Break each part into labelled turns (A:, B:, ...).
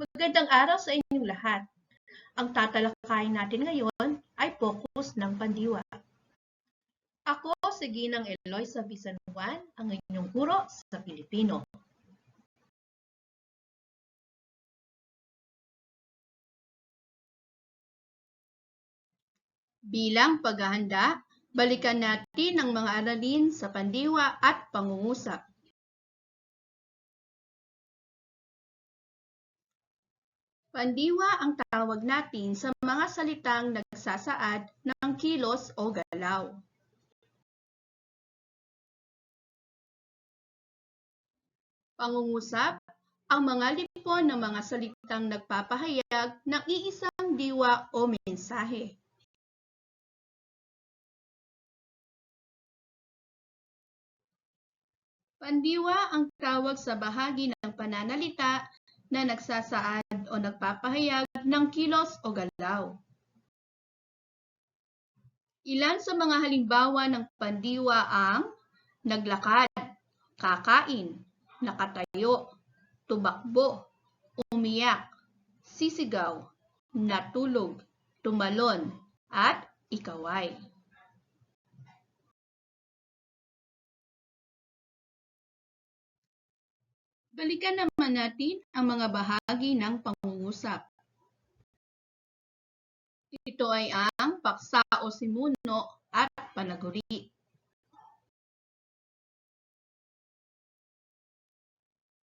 A: Magandang araw sa inyong lahat. Ang tatalakayin natin ngayon ay focus ng pandiwa. Ako si Ginang Eloisa Bisanuan, ang inyong guro sa Pilipino. Bilang paghahanda, balikan natin ang mga aralin sa pandiwa at pangungusap. Pandiwa ang tawag natin sa mga salitang nagsasaad ng kilos o galaw. Pangungusap ang mga lipon ng mga salitang nagpapahayag ng iisang diwa o mensahe. Pandiwa ang tawag sa bahagi ng pananalita na nagsasaad o nagpapahayag ng kilos o galaw. Ilan sa mga halimbawa ng pandiwa ang naglakad, kakain, nakatayo, tumakbo, umiyak, sisigaw, natulog, tumalon, at ikaway. Balikan naman natin ang mga bahagi ng pangungusap. Ito ay ang paksa o simuno at panaguri.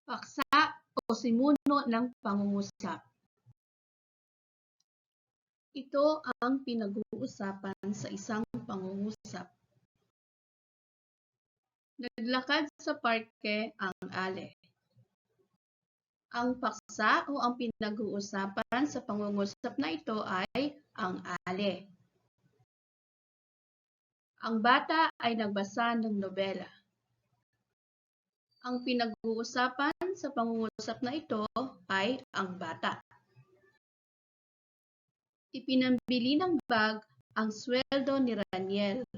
A: Paksa o simuno ng pangungusap. Ito ang pinag-uusapan sa isang pangungusap. Naglakad sa parke ang ale. Ang paksa o ang pinag-uusapan sa pangungusap na ito ay ang ale. Ang bata ay nagbasa ng nobela. Ang pinag-uusapan sa pangungusap na ito ay ang bata. Ipinambili ng bag ang sweldo ni Raniel.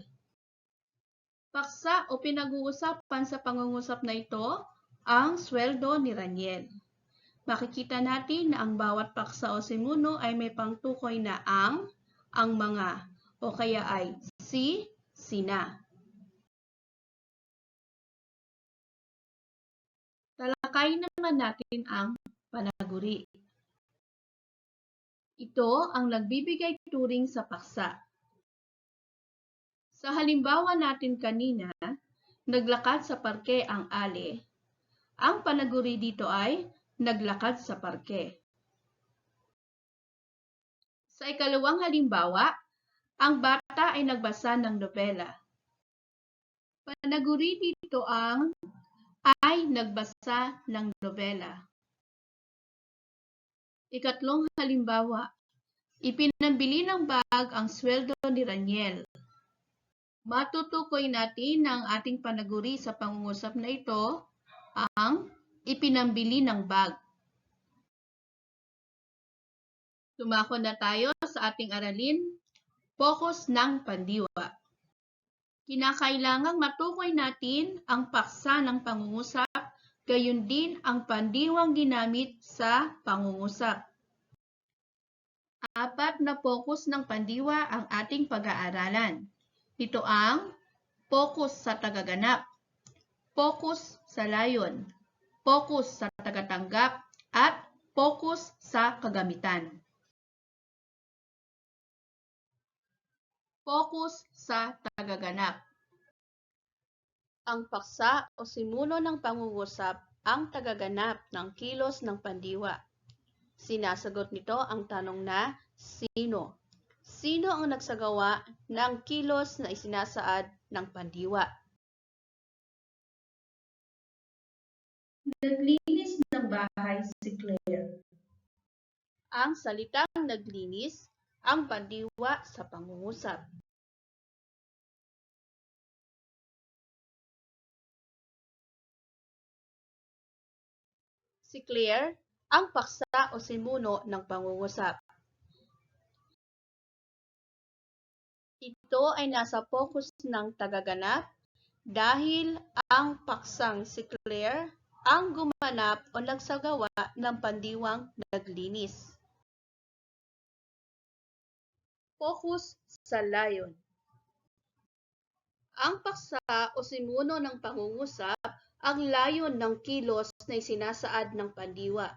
A: Paksa o pinag-uusapan sa pangungusap na ito ang sweldo ni Raniel. Makikita natin na ang bawat paksa o simuno ay may pangtukoy na ang, ang mga, o kaya ay si, sina. Talakayin naman natin ang panaguri. Ito ang nagbibigay turing sa paksa. Sa halimbawa natin kanina, naglakad sa parke ang ale. Ang panaguri dito ay naglakad sa parke. Sa ikalawang halimbawa, ang bata ay nagbasa ng nobela. Panaguri dito ang ay nagbasa ng nobela. Ikatlong halimbawa, ipinambili ng bag ang sweldo ni Raniel. Matutukoy natin ang ating panaguri sa pangungusap na ito ang ipinambili ng bag. Tumako na tayo sa ating aralin, focus ng pandiwa. Kinakailangang matukoy natin ang paksa ng pangungusap, gayon din ang pandiwang ginamit sa pangungusap. Apat na focus ng pandiwa ang ating pag-aaralan. Ito ang focus sa tagaganap, focus sa layon, focus sa tagatanggap, at focus sa kagamitan. Focus sa tagaganap. Ang paksa o simuno ng pangungusap ang tagaganap ng kilos ng pandiwa. Sinasagot nito ang tanong na sino? Sino ang nagsagawa ng kilos na isinasaad ng pandiwa? Naglinis ng bahay si Claire. Ang salitang naglinis ang pandiwa sa pangungusap. Si Claire ang paksa o simuno ng pangungusap. Ito ay nasa focus ng tagaganap dahil ang paksang si Claire ang gumanap o nagsagawa ng pandiwang naglinis. Focus sa layon. Ang paksa o simuno ng pangungusap ang layon ng kilos na isinasaad ng pandiwa.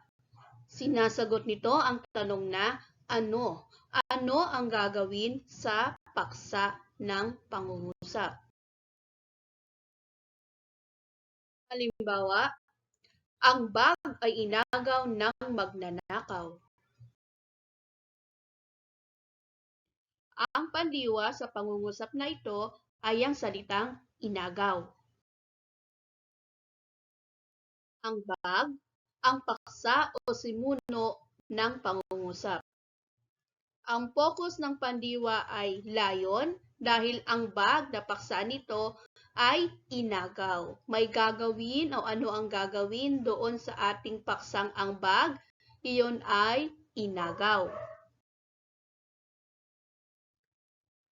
A: Sinasagot nito ang tanong na ano? Ano ang gagawin sa paksa ng pangungusap? Halimbawa, ang bag ay inagaw ng magnanakaw. Ang pandiwa sa pangungusap na ito ay ang salitang inagaw. Ang bag, ang paksa o simuno ng pangungusap. Ang focus ng pandiwa ay layon dahil ang bag na paksa nito ay inagaw. May gagawin o ano ang gagawin doon sa ating paksang ang bag, iyon ay inagaw.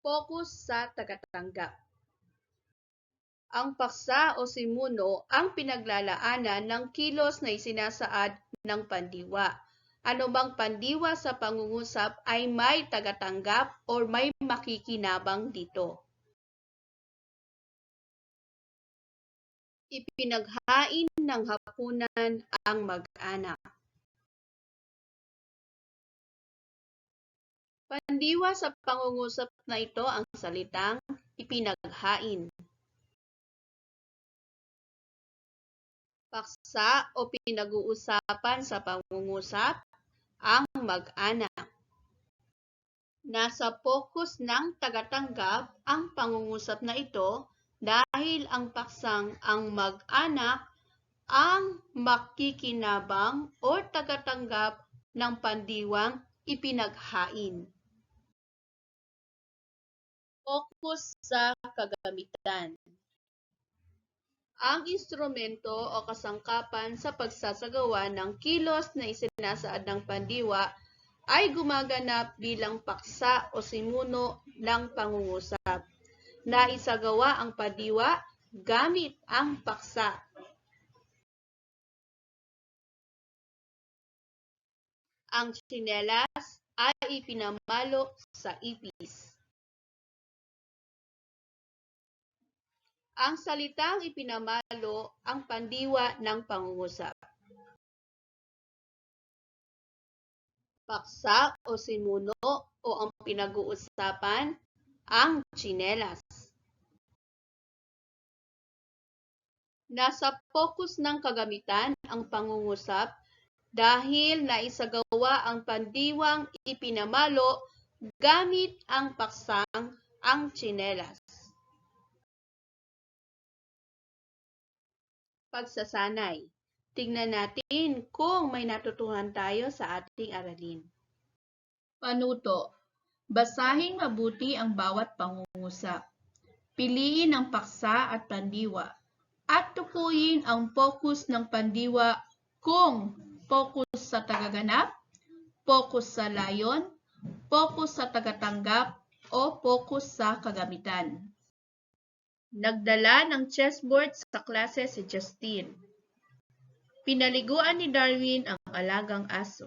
A: Focus sa tagatanggap. Ang paksa o simuno ang pinaglalaanan ng kilos na isinasaad ng pandiwa. Bang pandiwa sa pangungusap ay may tagatanggap o may makikinabang dito. Ipinaghain ng hapunan ang mag-anak. Pandiwa sa pangungusap na ito ang salitang ipinaghain. Paksa o pinag-uusapan sa pangungusap ang mag-anak. Nasa focus ng tagatanggap ang pangungusap na ito dahil ang paksang ang mag-anak ang makikinabang o tagatanggap ng pandiwang ipinaghain. Focus sa kagamitan. Ang instrumento o kasangkapan sa pagsasagawa ng kilos na isinasaad ng pandiwa ay gumaganap bilang paksa o simuno ng pangungusap. Naisagawa ang pandiwa gamit ang paksa. Ang tsinelas ay ipinamalo sa ipis. Ang salitang ipinamalo ang pandiwa ng pangungusap. Paksa o simuno o ang pinag-uusapan, ang tsinelas. Nasa focus ng kagamitan ang pangungusap dahil naisagawa ang pandiwang ipinamalo gamit ang paksang ang tsinelas. Pagsasanay. Tingnan natin kung may natutuhan tayo sa ating aralin. Panuto. Basahin mabuti ang bawat pangungusap. Piliin ang paksa at pandiwa. At tukuyin ang focus ng pandiwa kung focus sa tagaganap, focus sa layon, focus sa tagatanggap, o focus sa kagamitan. Nagdala ng chessboard sa klase si Justine. Pinaliguan ni Darwin ang alagang aso.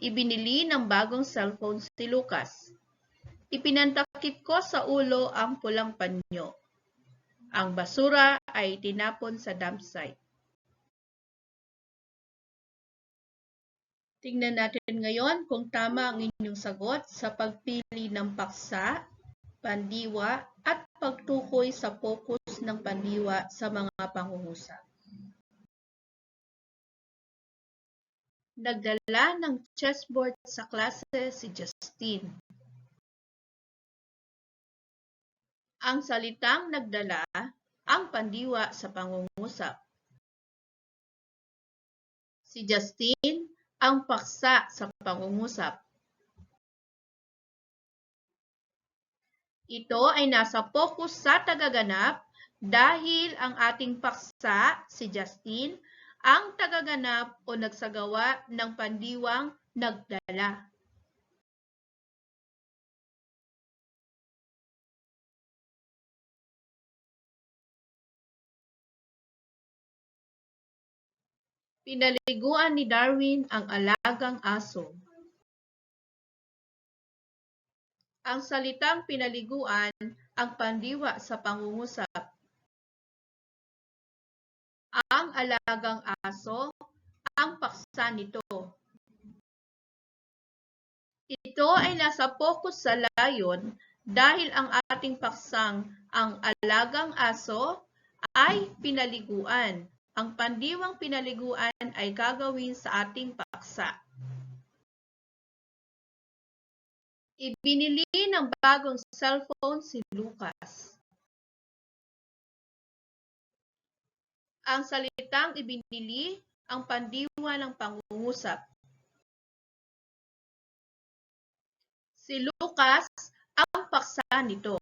A: Ibinili ng bagong cellphone si Lucas. Ipinantakip ko sa ulo ang pulang panyo. Ang basura ay tinapon sa dump site. Tingnan natin ngayon kung tama ang inyong sagot sa pagpili ng paksa pandiwa pagtukoy sa focus ng pandiwa sa mga pangungusap. Nagdala ng chessboard sa klase si Justine. Ang salitang nagdala ang pandiwa sa pangungusap. Si Justine ang paksa sa pangungusap. Ito ay nasa focus sa tagaganap dahil ang ating paksa, si Justin, ang tagaganap o nagsagawa ng pandiwang nagdala. Pinaliguan ni Darwin ang alagang aso. Ang salitang pinaliguan ang pandiwa sa pangungusap. Ang alagang aso ang paksa nito. Ito ay nasa focus sa layon dahil ang ating paksang ang alagang aso ay pinaliguan. Ang pandiwang pinaliguan ay gagawin sa ating paksa. Ibinili ng bagong cellphone si Lucas. Ang salitang ibinili ang pandiwa ng pangungusap. Si Lucas ang paksa nito.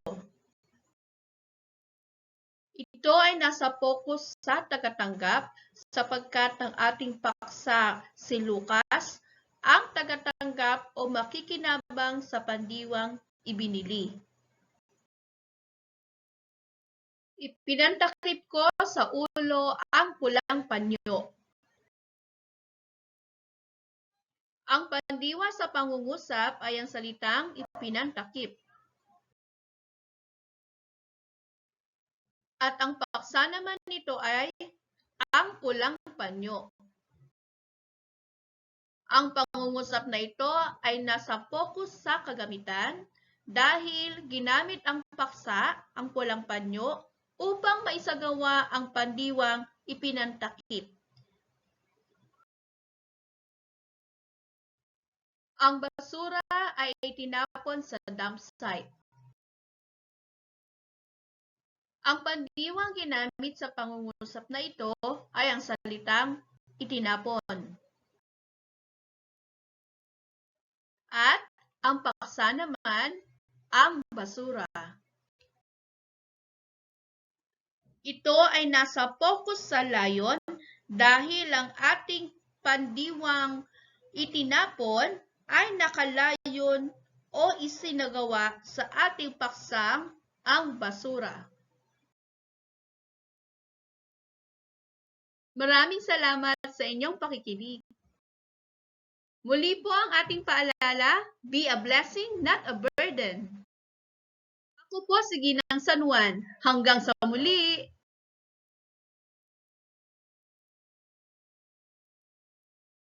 A: Ito ay nasa focus sa tagatanggap sapagkat ang ating paksa si Lucas ang tagatanggap o makikinabang sa pandiwang ibinili. Ipinantakip ko sa ulo ang pulang panyo. Ang pandiwa sa pangungusap ay ang salitang ipinantakip. At ang paksa naman nito ay ang pulang panyo. Ang pangungusap na ito ay nasa focus sa kagamitan dahil ginamit ang paksa, ang pulang panyo, upang maisagawa ang pandiwang ipinantakip. Ang basura ay tinapon sa dump site. Ang pandiwang ginamit sa pangungusap na ito ay ang salitang itinapon. At ang paksa naman, ang basura. Ito ay nasa focus sa layon dahil ang ating pandiwang itinapon ay nakalayon o isinagawa sa ating paksang ang basura. Maraming salamat sa inyong pakikinig. Muli po ang ating paalala, be a blessing, not a burden. Ako po si Ginang San Juan. Hanggang sa muli!